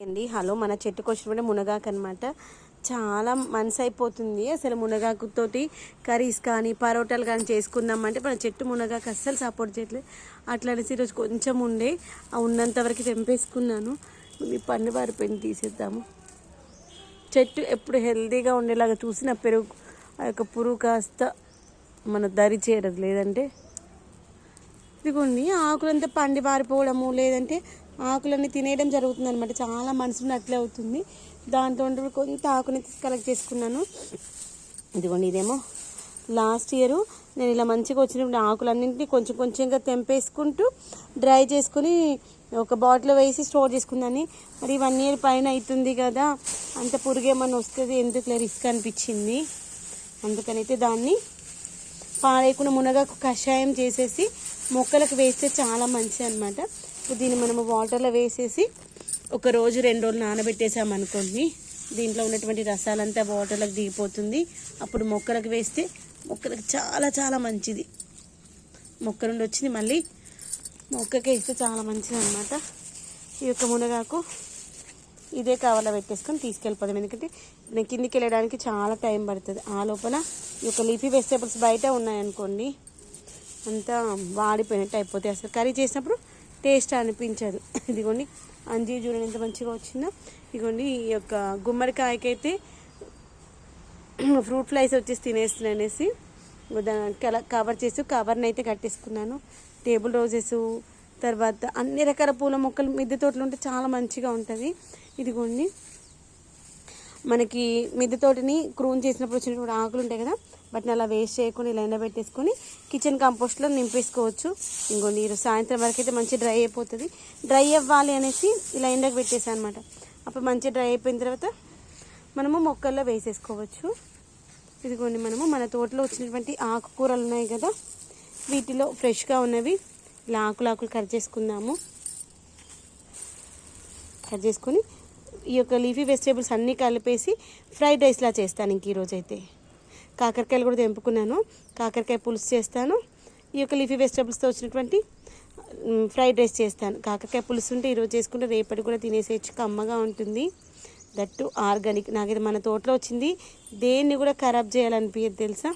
అండి. హలో మన చెట్టుకు వచ్చినప్పుడు మునగాకు అనమాట చాలా మనసు అయిపోతుంది. అసలు మునగాకుతోటి కర్రీస్ కానీ పరోటాలు కానీ చేసుకుందామంటే మన చెట్టు మునగాకు అస్సలు సపోర్ట్ చేయట్లేదు. అట్లా అనేసి ఈరోజు కొంచెం ఉండే ఉన్నంత వరకు తెంపేసుకున్నాను. మీ పండు పారిపోయింది తీసేద్దాము. చెట్టు ఎప్పుడు హెల్తీగా ఉండేలాగా చూసిన పెరుగు ఆ యొక్క పురుగు కాస్త మన దరి చేరదు. లేదంటే ఇదిగోండి ఆకులంతా పండి పారిపోవడము లేదంటే ఆకులన్నీ తినేయడం జరుగుతుంది అనమాట చాలా మనసుని అట్లే అవుతుంది. దాంతో కొంత ఆకుని కలెక్ట్ చేసుకున్నాను. ఇదిగోండి ఇదేమో లాస్ట్ ఇయర్ నేను ఇలా మంచిగా వచ్చినప్పుడు ఆకులన్నింటినీ కొంచెం కొంచెంగా తెంపేసుకుంటూ డ్రై చేసుకుని ఒక బాటిల్ వేసి స్టోర్ చేసుకుందని మరి వన్ ఇయర్ పైన అవుతుంది కదా అంత పురుగేమన్నా వస్తుంది? ఎందుకు రిస్క్ అనిపించింది? అందుకనైతే దాన్ని పాడేయకుండా మునగాకు కషాయం చేసేసి మొక్కలకు వేస్తే చాలా మంచిది అనమాట ఇప్పుడు దీన్ని మనము వాటర్లో వేసేసి ఒక రోజు రెండు రోజులు నానబెట్టేసామనుకోండి దీంట్లో ఉన్నటువంటి రసాలంతా వాటర్లకు దిగిపోతుంది. అప్పుడు మొక్కలకు వేస్తే మొక్కలకు చాలా చాలా మంచిది. మొక్క నుండి వచ్చింది మళ్ళీ మొక్కకి వేస్తే చాలా మంచిది అనమాట ఈ యొక్క మునగాకు ఇదే కవర్లో పెట్టేసుకొని తీసుకెళ్ళిపోదాం. ఎందుకంటే నేను కిందికి వెళ్ళడానికి చాలా టైం పడుతుంది. ఆ లోపల ఈ యొక్క లీఫీ వెజిటేబుల్స్ బయట ఉన్నాయనుకోండి అంతా వాడిపోయినట్టు అయిపోతాయి. అసలు కర్రీ చేసినప్పుడు టేస్ట్ అనిపించదు. ఇదిగోండి అంజీర్ చూడండి ఎంత మంచిగా వచ్చిందో. ఇదిగోండి ఈ యొక్క గుమ్మడికాయకైతే ఫ్రూట్ ఫ్లైస్ వచ్చేసి తినేస్తుంది అనేసి కవర్ చేసి కవర్ని అయితే కట్టేసుకున్నాను. టేబుల్ రోజెస్ తర్వాత అన్ని రకాల పూల మొక్కలు మిద్దె తోటలు ఉంటే చాలా మంచిగా ఉంటుంది. ఇదిగోండి మనకి మిద్దె తోటని క్రూన్ చేసినప్పుడు వచ్చినప్పుడు ఆకులు ఉంటాయి కదా వాటిని అలా వేస్ట్ చేయకుండా ఇలా ఎండబెట్టేసుకొని కిచెన్ కంపోస్ట్లో నింపేసుకోవచ్చు. ఇంకో నీరు సాయంత్రం వరకు అయితే మంచి డ్రై అయిపోతుంది. డ్రై అవ్వాలి అనేసి ఇలా ఎండకు పెట్టేసాను అనమాట అప్పుడు మంచిగా డ్రై అయిపోయిన తర్వాత మనము మొక్కల్లో వేసేసుకోవచ్చు. ఇదిగోండి మనము మన తోటలో వచ్చినటువంటి ఆకుకూరలు ఉన్నాయి కదా వీటిలో ఫ్రెష్గా ఉన్నవి ఇలా ఆకులు ఆకులు కట్ చేసుకుందాము. కట్ చేసుకొని ఈ యొక్క లీఫీ వెజిటేబుల్స్ అన్నీ కలిపేసి ఫ్రైడ్ రైస్లా చేస్తాను ఇంక ఈరోజు అయితే కాకరకాయలు కూడా తెంపుకున్నాను. కాకరకాయ పులుసు చేస్తాను. ఈ యొక్క లీఫీ వెజిటేబుల్స్తో వచ్చినటువంటి ఫ్రైడ్ రైస్ చేస్తాను. కాకరకాయ పులుసు ఉంటే ఈరోజు చేసుకుంటే రేపటి కూడా తినేసేయచ్చు. కమ్మగా ఉంటుంది. That organic. నాకైతే మన తోటలో వచ్చింది. దేన్ని కూడా ఖరాబ్ చేయాలనిపించదు తెలుసా?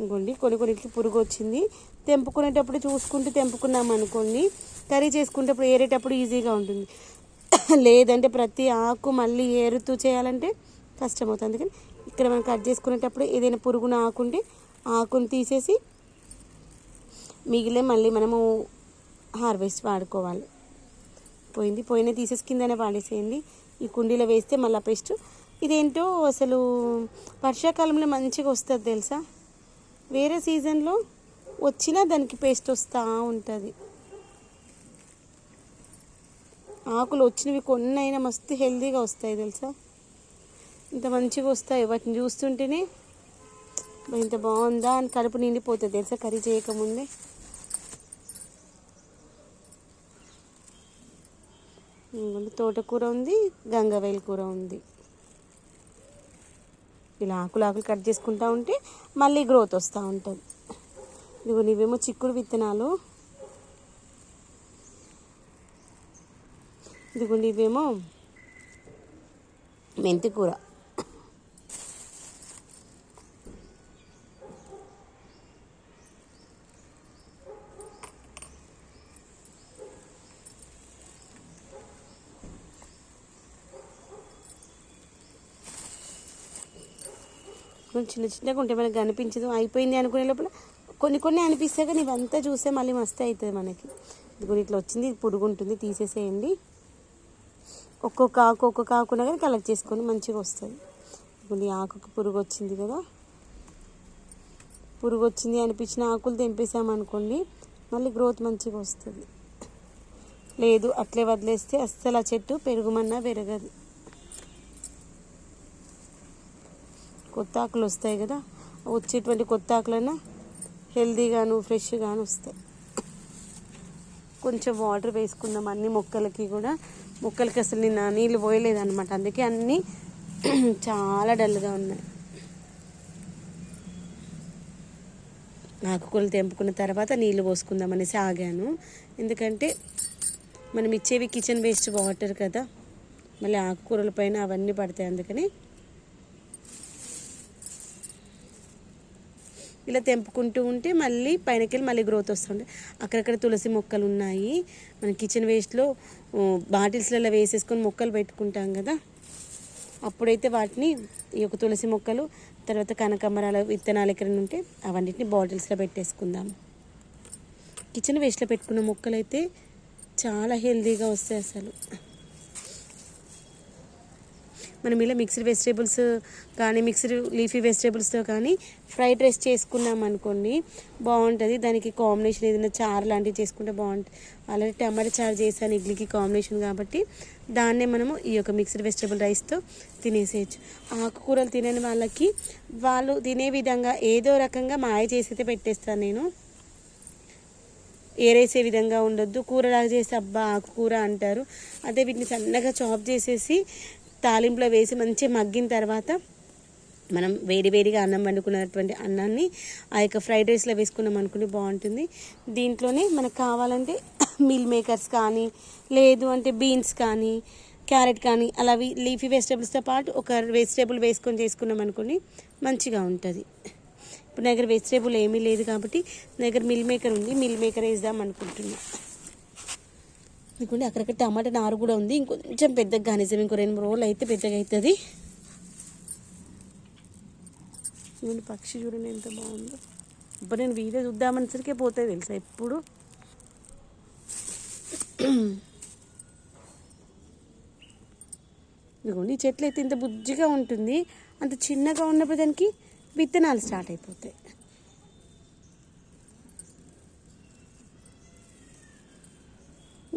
ఇంకోండి కొన్ని కొన్నిటికి పురుగు వచ్చింది. తెంపుకునేటప్పుడు చూసుకుంటూ తెంపుకున్నాం అనుకోండి. కర్రీ చేసుకునేటప్పుడు ఏరేటప్పుడు ఈజీగా ఉంటుంది. లేదంటే ప్రతి ఆకు మళ్ళీ ఏరుతూ చేయాలంటే కష్టమవుతుంది. అందుకని ఇక్కడ మనం కట్ చేసుకునేటప్పుడు ఏదైనా పురుగున ఆకుంటే ఆకుని తీసేసి మిగిలే మళ్ళీ మనము హార్వెస్ట్ వాడుకోవాలి. పోయింది. పోయిన తీసేసి కిందనే పాడేసేయండి. ఈ కుండీలో వేస్తే మళ్ళీ పెస్ట్. ఇదేంటో అసలు వర్షాకాలంలో మంచిగా వస్తుంది తెలుసా? వేరే సీజన్లో వచ్చినా దానికి పేస్ట్ వస్తూ ఉంటుంది. ఆకులు వచ్చినవి కొన్నైనా మస్తు హెల్తీగా వస్తాయి తెలుసా? ఇంత మంచిగా వస్తాయి. వాటిని చూస్తుంటేనే ఇంత బాగుందా అని కడుపు నిండిపోతుంది. తెలుసా? కర్రీ చేయకముందే. తోటకూర ఉంది గంగవేల కూర ఉంది. ఇలా ఆకులు ఆకులు కట్ చేసుకుంటా ఉంటే మళ్ళీ గ్రోత్ వస్తూ ఉంటుంది. ఇదిగో ఇవేమో చిక్కుడు విత్తనాలు. ఇదిగోండి ఇవేమో మెంతి కొంచెం చిన్న చిన్నగా ఉంటే మనకు కనిపించదు. అయిపోయింది అనుకునే లోపల కొన్ని కొన్ని అనిపిస్తాయి కానీ ఇవంతా చూస్తే మళ్ళీ మస్తు అవుతుంది మనకి. ఇదిగో ఇట్లా వచ్చింది పురుగు ఉంటుంది తీసేసేయండి. ఒక్కొక్క ఆకు ఒక్కొక్క ఆకున కానీ కలెక్ట్ చేసుకొని మంచిగా వస్తుంది. ఇప్పుడు ఈ ఆకుకి పురుగు వచ్చింది కదా. పురుగు వచ్చింది అనిపించిన ఆకులు తెంపేసామనుకోండి మళ్ళీ గ్రోత్ మంచిగా వస్తుంది. లేదు అట్లే వదిలేస్తే అస్సలు ఆ చెట్టు పెరుగుమన్నా పెరగదు. కొత్త ఆకులు వస్తాయి కదా వచ్చేటువంటి కొత్త ఆకులైనా హెల్దీగాను ఫ్రెష్గాను వస్తాయి. కొంచెం వాటర్ వేసుకుందాం అన్ని మొక్కలకి కూడా. మొక్కలకి అసలు నిన్న నీళ్ళు పోయలేదన్నమాట. అందుకే అన్నీ చాలా డల్గా ఉన్నాయి. ఆకుకూరలు తెంపుకున్న తర్వాత నీళ్ళు పోసుకుందామనేసి ఆగాను. ఎందుకంటే మనం ఇచ్చేవి కిచెన్ వేస్ట్ వాటర్ కదా. మళ్ళీ ఆకుకూరల పైన అవన్నీ పడతాయి. అందుకని ఇలా తెంపుకుంటూ ఉంటే మళ్ళీ పైనకెళ్ళి మళ్ళీ గ్రోత్ వస్తుండే. అక్కడక్కడ తులసి మొక్కలు ఉన్నాయి. మన కిచెన్ వేస్ట్లో బాటిల్స్లలో వేసేసుకొని మొక్కలు పెట్టుకుంటాం కదా. అప్పుడైతే వాటిని ఈ యొక్క తులసి మొక్కలు తర్వాత కనకమరాల విత్తనాలు ఎక్కడ ఉంటే అవన్నిటిని బాటిల్స్లో పెట్టేసుకుందాం. కిచెన్ వేస్ట్లో పెట్టుకున్న మొక్కలు అయితే చాలా హెల్తీగా వస్తాయి అసలు. మనం ఇలా మిక్స్డ్ వెజిటేబుల్స్ కానీ మిక్స్డ్ లీఫీ వెజిటేబుల్స్తో కానీ ఫ్రైడ్ రైస్ చేసుకున్నాం అనుకోండి బాగుంటుంది. దానికి కాంబినేషన్ ఏదైనా చారు లాంటివి చేసుకుంటే బాగుంటుంది ఆల్రెడీ టమాటా చారు చేశాను ఇడ్లీకి కాంబినేషన్ కాబట్టి దాన్నే మనము ఈ యొక్క మిక్స్డ్ వెజిటేబుల్ రైస్తో తినేసేయచ్చు. ఆకుకూరలు తినని వాళ్ళకి వాళ్ళు తినే విధంగా ఏదో రకంగా మాయ చేసైతే పెట్టేస్తాను నేను. ఏరేసే విధంగా ఉండొద్దు. కూరలాగా చేసి అబ్బా ఆకుకూర అంటారు. అదే వీటిని సన్నగా చాప్ చేసేసి తాలింపులో వేసి మంచిగా మగ్గిన తర్వాత మనం వేడి వేడిగా అన్నం వండుకున్నటువంటి అన్నాన్ని ఆ యొక్క ఫ్రైడ్ రైస్లో వేసుకున్నాం అనుకుంటే బాగుంటుంది. దీంట్లోనే మనకు కావాలంటే మిల్ మేకర్స్ కానీ లేదు అంటే బీన్స్ కానీ క్యారెట్ కానీ అలా లీఫీ వెజిటేబుల్స్తో పాటు ఒక వెజిటేబుల్ వేసుకొని చేసుకున్నాం అనుకోండి మంచిగా ఉంటుంది. ఇప్పుడు నా దగ్గర వెజిటేబుల్ ఏమీ లేదు కాబట్టి నా దగ్గర మిల్ మేకర్ ఉంది మిల్ మేకర్ వేద్దాం అనుకుంటున్నాను ఇంకోండి అక్కడక్కడ టమాటా నారు కూడా ఉంది. ఇంకొంచెం పెద్దగా కానిస్తాం ఇంకో రెండు మూడు రోజులు అయితే పెద్దగా అవుతుంది. చూడండి పక్షి చూడండి ఎంత బాగుందో. ఇప్పుడు నేను వీడియో చూద్దామనేసరికే పోతాయి తెలుసా ఎప్పుడు? ఇదిగోండి చెట్లు అయితే ఇంత బుజ్జిగా ఉంటుంది. అంత చిన్నగా ఉన్నప్పుడు దానికి విత్తనాలు స్టార్ట్ అయిపోతాయి.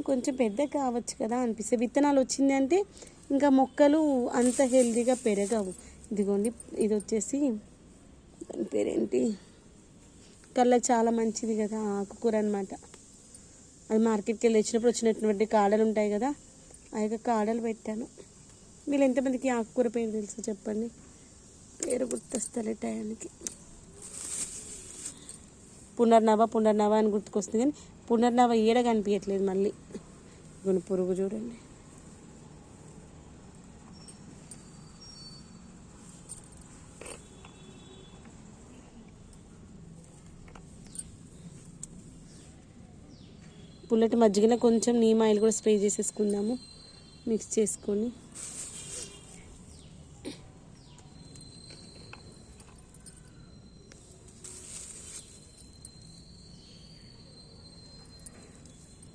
కొంచెం పెద్ద కావచ్చు కదా అనిపిస్తే. విత్తనాలు వచ్చింది అంటే ఇంకా మొక్కలు అంత హెల్తీగా పెరగవు. ఇదిగోండి ఇది వచ్చేసి దాని పేరేంటి? కళ్ళకి చాలా మంచిది కదా ఆకుకూర అనమాట అది మార్కెట్కి వెళ్ళి వచ్చినప్పుడు వచ్చినటువంటి కాడలు ఉంటాయి కదా ఆ యొక్క కాడలు పెట్టాను. వీళ్ళు ఎంతమందికి ఆకుకూర పేరు తెలుసు చెప్పండి? పేరు గుర్తొస్తలే టయానికి. పునర్నవ పునర్నవ అని గుర్తుకొస్తుంది కానీ పునర్నవ ఈడ కనిపించట్లేదు మళ్ళీ. కొన్ని పురుగు చూడండి. పుల్లటి మజ్జిగలో కొంచెం నీమ్ ఆయిల్ కూడా స్ప్రే చేసేసుకుందాము. మిక్స్ చేసుకొని.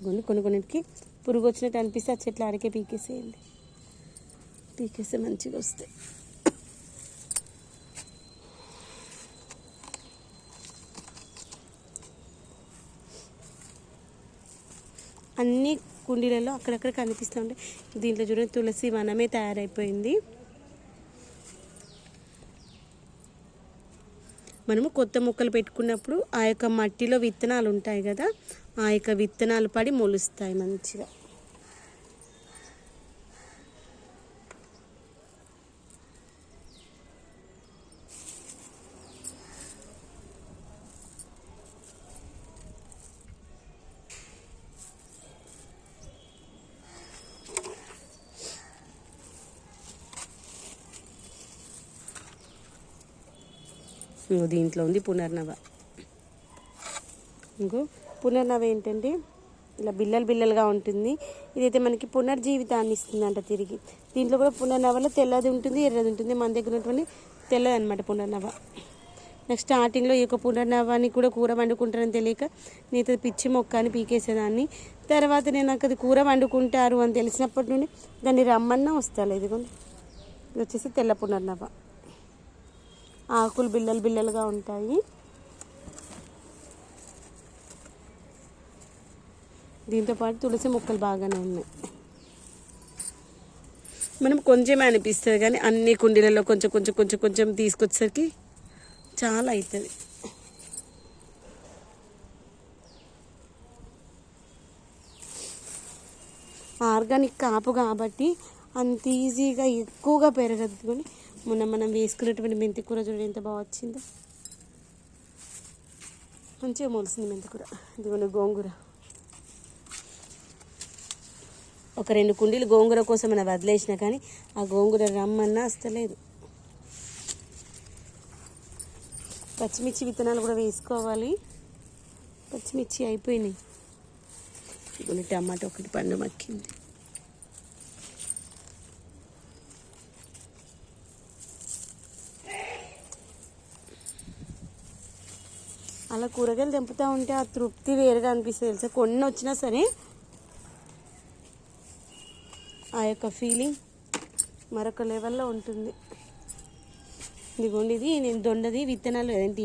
కొన్ని కొన్ని కొన్నిటికి పురుగు వచ్చినట్టు అనిపిస్తే ఆ చెట్లు అడిగే పీకేసేయండి. పీకేస్తే మంచిగా వస్తాయి. అన్ని కుండీలలో అక్కడక్కడ కనిపిస్తూ ఉంటాయి. దీంట్లో చూడండి తులసి వనమే తయారైపోయింది. మనము కొత్త మొక్కలు పెట్టుకున్నప్పుడు ఆ యొక్క మట్టిలో విత్తనాలు ఉంటాయి కదా ఆ యొక్క విత్తనాలు పడి మొలుస్తాయి మంచిగా. దీంట్లో ఉంది పునర్నవ. ఇంకో పునర్నవ ఏంటంటే ఇలా బిల్లలు బిల్లలుగా ఉంటుంది. ఇదైతే మనకి పునర్జీవితాన్ని ఇస్తుందంట తిరిగి. దీంట్లో కూడా పునర్నవలో తెల్లది ఉంటుంది ఎర్రది ఉంటుంది. మన దగ్గర ఉన్నటువంటి తెల్లది అనమాట పునర్నవ. నెక్స్ట్ స్టార్టింగ్లో ఈ యొక్క పునర్నవాన్ని కూడా కూర వండుకుంటారని తెలియక నేను పిచ్చి మొక్క అని పీకేసేదాన్ని. తర్వాత నేను నాకు అది కూర వండుకుంటారు అని తెలిసినప్పటి నుండి దాన్ని రమ్మన్నా వస్తాను ఇదిగోండి. ఇది వచ్చేసి తెల్ల పునర్నవ. ఆకులు బిల్లలు బిల్లలుగా ఉంటాయి. దీంతో పాటు తులసి మొక్కలు బాగానే ఉన్నాయి. మనం కొంచెమే అనిపిస్తుంది కానీ అన్ని కుండీలలో కొంచెం కొంచెం కొంచెం కొంచెం తీసుకొచ్చేసరికి చాలా అవుతుంది ఆర్గానిక్ కాపు కాబట్టి అంత ఈజీగా ఎక్కువగా పెరగదు కానీ మొన్న మనం వేసుకున్నటువంటి మెంతి కూర చూడండి ఎంత బాగా వచ్చిందో. మంచిగా మొలిసింది మెంతికూర. ఇది మన గోంగూర. ఒక రెండు కుండీలు గోంగూర కోసం మనం వదిలేసిన కానీ ఆ గోంగూర రమ్మన్నా అస్తలేదు. పచ్చిమిర్చి విత్తనాలు కూడా వేసుకోవాలి. పచ్చిమిర్చి అయిపోయినాయి. ఇదిగోండి టమాటా ఒకటి పండు మక్కింది. అలా కూరగాయలు తెంపుతూ ఉంటే ఆ తృప్తి వేరుగా అనిపిస్తుంది తెలుసా? కొన్ని వచ్చినా సరే ఆ యొక్క ఫీలింగ్ మరొక లెవెల్లో ఉంటుంది. ఇదిగోండి ఇది నేను దొండది విత్తనాలు ఏంటి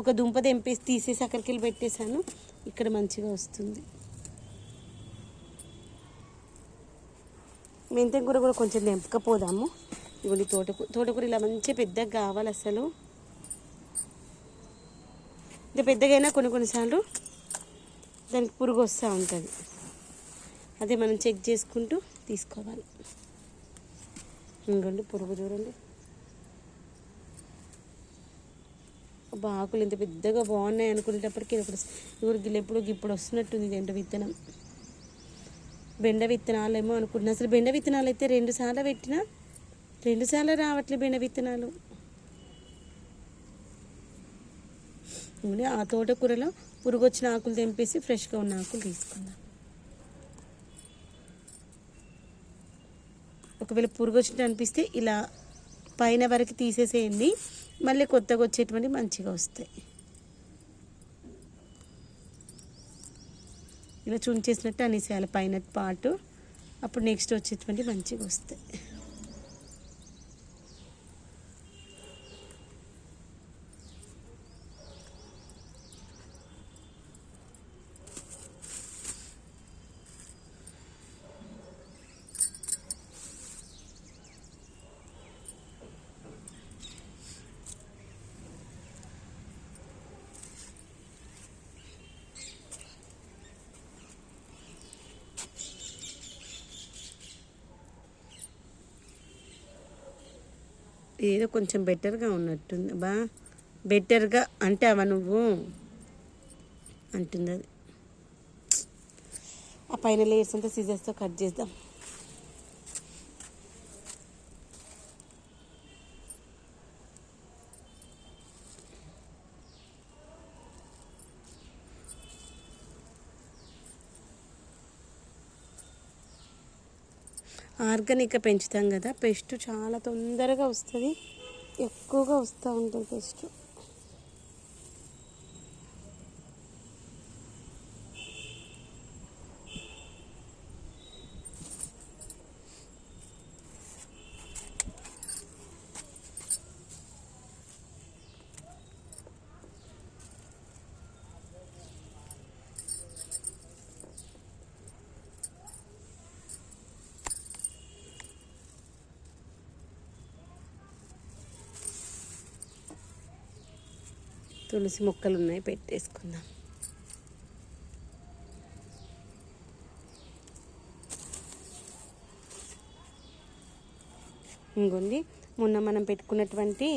ఒక దుంప తెంపేసి తీసేసి అక్కడికి వెళ్ళి పెట్టేశాను. ఇక్కడ మంచిగా వస్తుంది. మెంతెం కూర కూడా కొంచెం తెంపకపోదాము. ఇదిగోండి తోటకూర తోటకూర ఇలా మంచిగా పెద్దగా కావాలి అసలు. ఇంత పెద్దగైనా కొన్ని కొన్నిసార్లు దానికి పురుగు వస్తూ ఉంటుంది. అదే మనం చెక్ చేసుకుంటూ తీసుకోవాలి. ఇంకోండి పురుగు చూడండి. ఆకులు ఇంత పెద్దగా బాగున్నాయి అనుకునేటప్పటికి ఇది ఒకటి ఇప్పుడు ఎప్పుడు ఇప్పుడు వస్తున్నట్టుంది ఎండ విత్తనం. బెండ విత్తనాలు ఏమో అనుకుంటున్నా. అసలు బెండ విత్తనాలు అయితే రెండు సార్లు పెట్టినా రెండు సార్లు రావట్లే బెండ విత్తనాలు. ఇప్పుడు ఆ తోటకూరలో పురుగు వచ్చిన ఆకులు తెంపేసి ఫ్రెష్గా ఉన్న ఆకులు తీసుకుందాం. ఒకవేళ పురుగు వచ్చినట్టు అనిపిస్తే ఇలా పైన వరకు తీసేసేయండి మళ్ళీ కొత్తగా వచ్చేటువంటి మంచిగా వస్తాయి. ఇలా చుంచేసినట్టు అనేసేయాలి పైన పాటు అప్పుడు నెక్స్ట్ వచ్చేటువంటి మంచిగా వస్తాయి. ఏదో కొంచెం బెటర్గా ఉన్నట్టుంది. బా బెటర్గా అంటావా నువ్వు అంటుంది అది ఆ పైన లేయర్స్ అంతా సీజర్స్తో కట్ చేద్దాం. ఆర్గానిక్గా పెంచుతాం కదా పెస్ట్ చాలా తొందరగా వస్తుంది. ఎక్కువగా వస్తూ ఉంటుంది పెస్ట్. తులసి మొక్కలు ఉన్నాయి పెట్టేసుకుందాం. ఇంకోండి మొన్న మనం పెట్టుకున్నటువంటి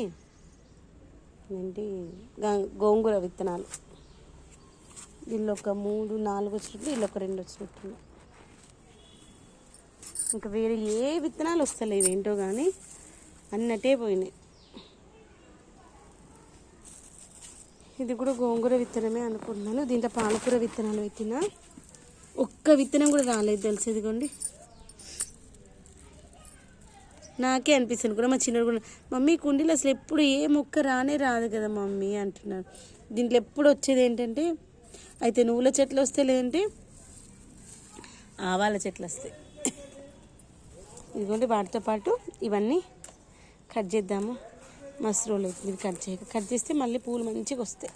ఏంటి గోంగూర విత్తనాలు. వీళ్ళు ఒక మూడు నాలుగు వచ్చినట్టు వీళ్ళు ఒక రెండు వచ్చినట్టు ఇంకా వేరే ఏ విత్తనాలు వస్తలేవు ఏంటో కానీ అన్నట్టే పోయినాయి. ఇది కూడా గోంగూర విత్తనమే అనుకుంటున్నాను. దీంట్లో పాలకూర విత్తనాలు పెట్టిన. ఒక్క విత్తనం కూడా రాలేదు తెలుసు ఇదిగోండి. నాకే అనిపిస్తుంది కూడా మా చిన్నడు కూడా. మమ్మీ కుండీలు అసలు ఎప్పుడు ఏ మొక్క రానే రాదు కదా మమ్మీ అంటున్నారు. దీంట్లో ఎప్పుడు వచ్చేది ఏంటంటే అయితే నువ్వుల చెట్లు వస్తే లేదంటే ఆవాల చెట్లు వస్తాయి. ఇదిగోండి వాటితో పాటు ఇవన్నీ కట్ చేద్దాము. మస్రూలు రోజులు ఇది కట్ చేయక. కట్ చేస్తే మళ్ళీ పూలు మంచిగా వస్తాయి.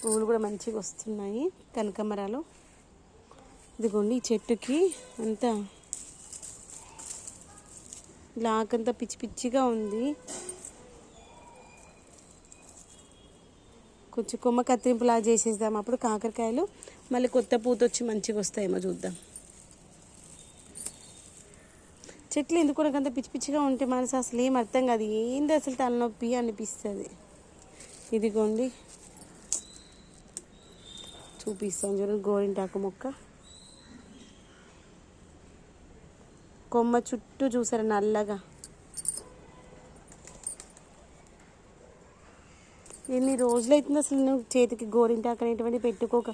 పూలు కూడా మంచిగా వస్తున్నాయి. కనకమరాలు. ఇదిగోండి ఈ చెట్టుకి అంతా. లాకంతా పిచ్చి పిచ్చిగా ఉంది. కొంచెం కొమ్మ కత్తిరింపులా చేసేద్దాం. అప్పుడు కాకరకాయలు మళ్ళీ కొత్త పూత వచ్చి మంచిగా వస్తాయేమో చూద్దాం. చెట్లు ఎందుకు నాకంత పిచ్చి పిచ్చిగా ఉంటే మనసు అసలు ఏం అర్థం కాదు. ఏంది అసలు తలనొప్పి అనిపిస్తుంది. ఇదిగోండి. చూపిస్తాను చూడండి గోరింటాకు మొక్క. కొమ్మ చుట్టూ చూసారా నల్లగా? ఎన్ని రోజులు అవుతుంది అసలు నువ్వు చేతికి గోరింటాకు అనేటువంటి పెట్టుకోక?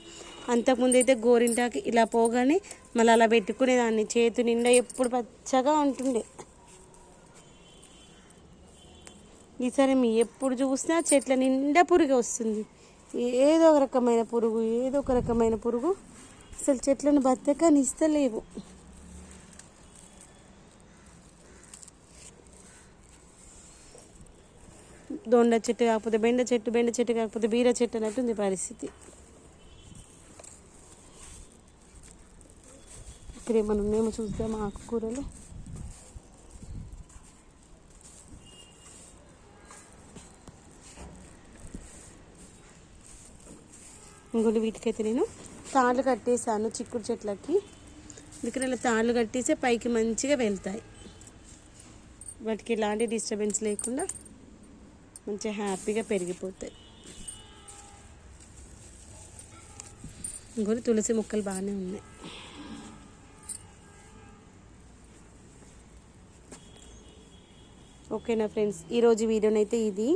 అంతకుముందు అయితే గోరింటాకు ఇలా పోగానే మళ్ళీ అలా పెట్టుకునేదాన్ని. చేతి నిండా ఎప్పుడు పచ్చగా ఉంటుండే. ఈసారి మీ ఎప్పుడు చూసినా చెట్ల నిండా పురుగు వస్తుంది. ఏదో ఒక రకమైన పురుగు ఏదో ఒక రకమైన పురుగు. అసలు చెట్లను బతకనిస్తలేవు. దొండ చెట్టు కాకపోతే బెండ చెట్టు బెండ చెట్టు కాకపోతే బీర చెట్టు అన్నట్టుంది పరిస్థితి. ఇక్కడ ఏమైనా ఉన్నాయేమో చూద్దాం ఆకుకూరలు ఇంకోటి వీటికైతే నేను తాళ్ళు కట్టేసాను చిక్కుడు చెట్లకి. ఇక్కడ ఇలా తాళ్ళు కట్టేస్తే పైకి మంచిగా వెళ్తాయి. వాటికి ఎలాంటి డిస్టర్బెన్స్ లేకుండా మంచిగా హ్యాపీగా పెరిగిపోతాయి. ఇంకోటి తులసి మొక్కలు బాగానే ఉన్నాయి. ఓకేనా ఫ్రెండ్స్ ఈరోజు వీడియోనైతే ఇది.